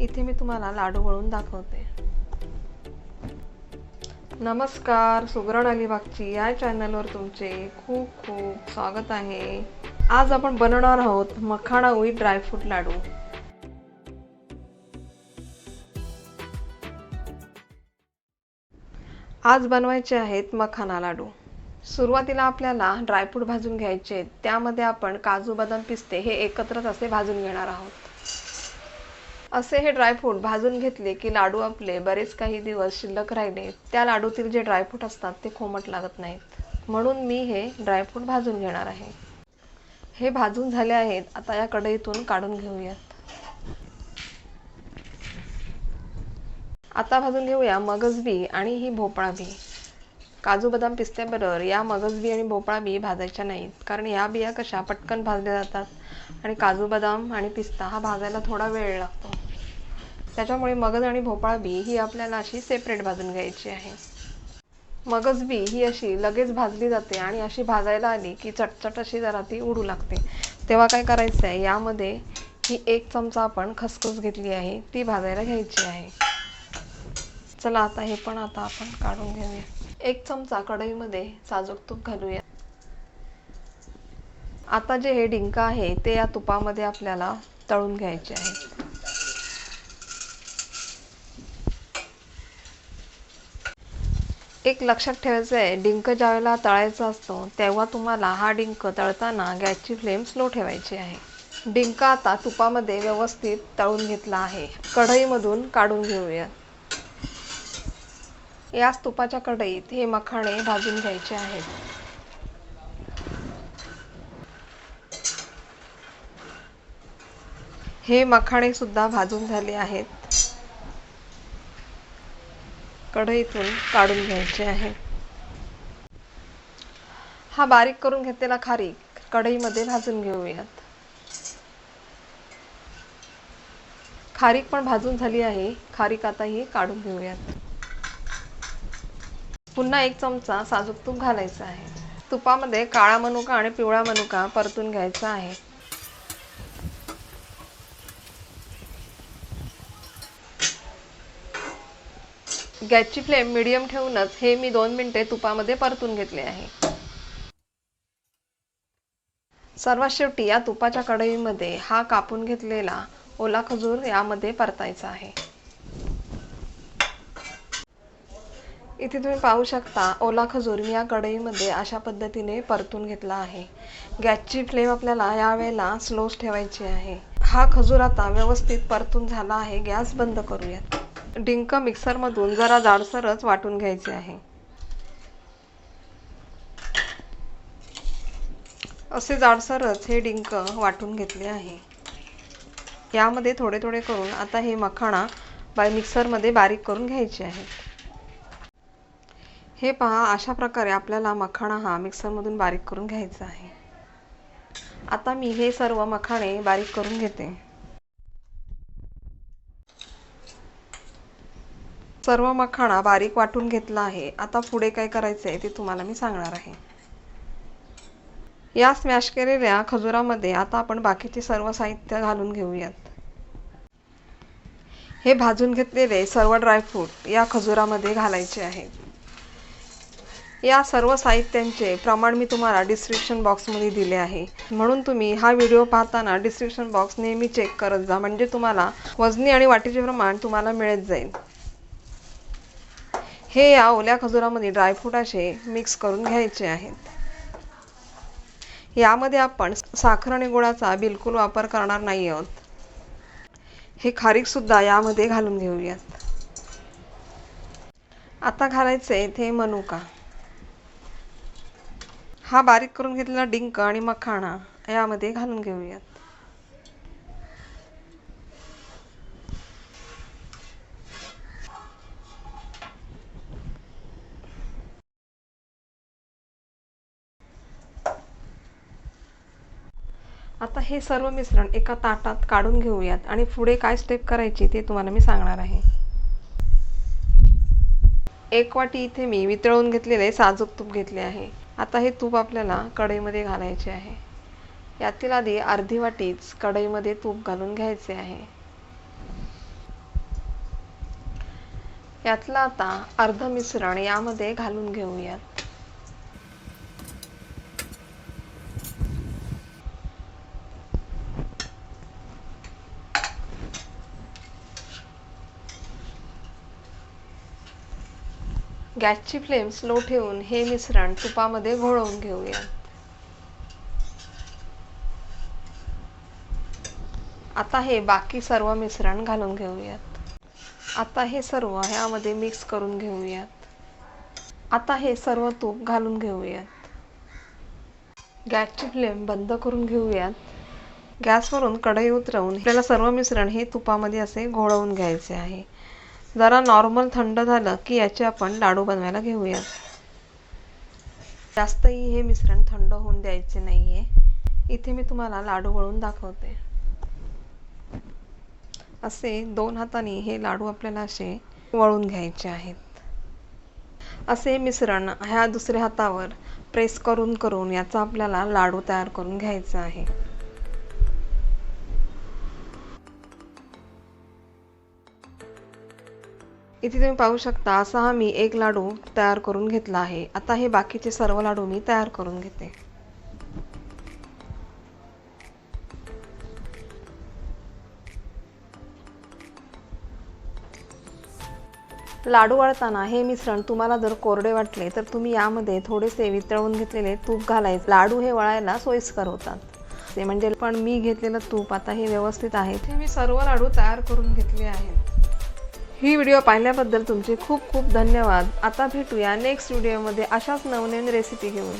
इथे मी तुम्हाला लाडू वळून दाखवते. नमस्कार सुगरण अलिबागची या चॅनलवर तुमचे खूप खूप स्वागत आहे. आज आपण बनवणार आहोत मखाणा उई ड्रायफ्रूट लाडू. आज बनवायचे आहेत मखाना लाडू. सुरुवातीला आपल्याला ड्रायफ्रूट भाजून घ्यायचे आहेत. त्यामध्ये आपण काजू बदाम पिस्ते हे एकत्रच असे भाजून घेणार आहोत. असे हे ड्रायफ्रूट भाजून घेतले की लाडू आपले बरेच काही दिवस शिल्लक राहिले. त्या लाडूतील जे ड्रायफ्रूट असतात ते खोमट लागत नाहीत. म्हणून मी हे ड्रायफ्रूट भाजून घेणार आहे. हे भाजून झाले आहेत. आता या कढईतून काढून घेऊयात. आता भाजून घेऊया मगज बी आणि ही भोपळा बी काजू बदाम पिस्त्याबरोबर या मगज बी आणि भोपळा बी भाजायच्या नाहीत. कारण या बिया कशा पटकन भाजल्या जातात आणि काजू बदाम आणि पिस्ता हा भाजायला थोडा वेळ लागतो. त्याच्यामुळे मगज आणि भोपळा बी ही आपल्याला अशी सेपरेट भाजून घ्यायची आहे. मगज बी ही अशी लगेच भाजली जाते आणि अशी भाजायला आली की चटचट अशी जरा ती उडू लागते. तेव्हा काय करायचं आहे यामध्ये ही एक चमचा आपण खसखस घेतली आहे. ती भाजायला घ्यायची आहे. चला आता हे पण आता आपण काढून घेऊया. एक चमचा कढईमध्ये साजूक तूप घालूया. आता जे हे डिंक आहे ते या तुपामध्ये आपल्याला तळून घ्यायचे आहे. एक लक्षात ठेवायचं आहे डिंक ज्यावेळेला तळायचा असतो तेव्हा तुम्हाला हा डिंक तळताना गॅसची फ्लेम स्लो ठेवायची आहे. डिंक आता तुपामध्ये व्यवस्थित तळून घेतला आहे. कढईमधून काढून घेऊया. याच तुपाच्या कढईत हे मखाणे भाजून घ्यायचे आहेत. हे मखाणे सुद्धा भाजून झाले आहेत. कढईतून काढून घ्यायचे आहे. हा बारीक करून घेतलेला खारीक कढईमध्ये भाजून घेऊयात. खारीक पण भाजून झाली आहे. खारीक आता ही काढून घेऊयात. पुन्हा एक चमचा साजूक तूप घालायचं आहे. तुपामध्ये काळा मनुका आणि पिवळा मनुका परतून घ्यायचा आहे. गॅसची फ्लेम मिडियम ठेवूनच हे मी दोन मिनिटे तुपामध्ये परतून घेतले आहे. सर्वात शेवटी या तुपाच्या कढईमध्ये हा कापून घेतलेला ओला खजूर यामध्ये परतायचा आहे. इथे तुम्ही पाहू शकता ओला खजूर मी या कढईमध्ये अशा पद्धतीने परतून घेतला आहे. गॅसची फ्लेम आपल्याला यावेळेला स्लोच ठेवायची आहे. हा खजूर आता व्यवस्थित परतून झाला आहे. गॅस बंद करूयात. डिंक मिक्सरमधून जरा जाडसरच वाटून घ्यायचे आहे. असे जाडसरच हे डिंक वाटून घेतले आहे. यामध्ये थोडे थोडे करून आता हे मखाणा बाय मिक्सरमध्ये बारीक करून घ्यायचे आहे हे पहा अशा प्रकारे आपल्याला मखाणा हा मिक्सरमधून बारीक करून घ्यायचा आहे. आता मी हे सर्व मखाणे बारीक करून घेते. सर्व मखाणा बारीक वाटून घेतला आहे. आता पुढे काय करायचं आहे ते तुम्हाला मी सांगणार आहे. या स्मॅश केलेल्या खजुरामध्ये आता आपण बाकीचे सर्व साहित्य घालून घेऊयात. हे भाजून घेतलेले सर्व ड्रायफ्रूट या खजुरामध्ये घालायचे आहेत. या सर्व साहित्यांचे प्रमाण मी तुम्हाला डिस्क्रिप्शन बॉक्समध्ये दिले आहे. म्हणून तुम्ही हा व्हिडिओ पाहताना डिस्क्रिप्शन बॉक्स नेहमी चेक करत जा. म्हणजे तुम्हाला वजनी आणि वाटीचे प्रमाण तुम्हाला मिळत जाईल. हे या ओल्या खजुरामध्ये ड्रायफ्रूट असे मिक्स करून घ्यायचे आहेत. यामध्ये आपण साखर आणि गुळाचा बिलकुल वापर करणार नाही आहोत. हे खारीकसुद्धा यामध्ये घालून घेऊयात. आता घालायचे ते मनुका. हा बारीक करून घेतलेला डिंक आणि मखाणा यामध्ये घालून घेऊयात. आता हे सर्व मिश्रण एका ताटात काढून घेऊयात आणि पुढे काय स्टेप करायची ते तुम्हाला मी सांगणार आहे. एक वाटी इथे मी वितळून घेतलेले साजूक तूप घेतले आहे. आता हे तूप आपल्याला कढईमध्ये घालायचे आहे. यातील आधी अर्धी वाटीच कढईमध्ये तूप घालून घ्यायचे आहे. यातलं आता अर्ध मिश्रण यामध्ये घालून घेऊयात. गॅसची फ्लेम स्लो ठेवून हे मिश्रण तुपामध्ये घोळवून घेऊया. आता हे बाकी सर्व मिश्रण घालून घेऊयात. आता हे सर्व ह्यामध्ये मिक्स करून घेऊयात. आता हे सर्व तूप घालून घेऊयात. गॅसची फ्लेम बंद करून घेऊयात. गॅसवरून कढई उतरवून आपल्याला सर्व मिश्रण हे तुपामध्ये असे घोळवून घ्यायचे आहे. जरा नॉर्मल थंड झालं की याचे आपण लाडू बनवायला घेऊयात जास्तही हे मिश्रण थंड होऊन द्यायचे नाही आहे इथे मी तुम्हाला लाडू वळून दाखवते. असे दोन हाताने हे लाडू आपल्याला असे वळून घ्यायचे आहेत. असे मिश्रण ह्या दुसऱ्या हातावर प्रेस करून करून याचा आपल्याला लाडू तयार करून घ्यायचा आहे. इथे तुम्ही पाहू शकता असा हा मी एक लाडू तयार करून घेतला आहे. आता हे बाकीचे सर्व लाडू मी तयार करून घेते. लाडू वळताना हे मिश्रण तुम्हाला जर कोरडे वाटले तर तुम्ही यामध्ये थोडेसे वितळवून घेतलेले तूप घालायचे. लाडू हे वळायला सोयीस्कर होतात. ते म्हणजे पण मी घेतलेलं तूप आता हे व्यवस्थित आहे. हे मी सर्व लाडू तयार करून घेतले आहेत. ही व्हिडिओ पाहिल्याबद्दल तुमचे खूप खूप धन्यवाद. आता भेटूया नेक्स्ट व्हिडिओमध्ये अशाच नवनवीन रेसिपी घेऊन.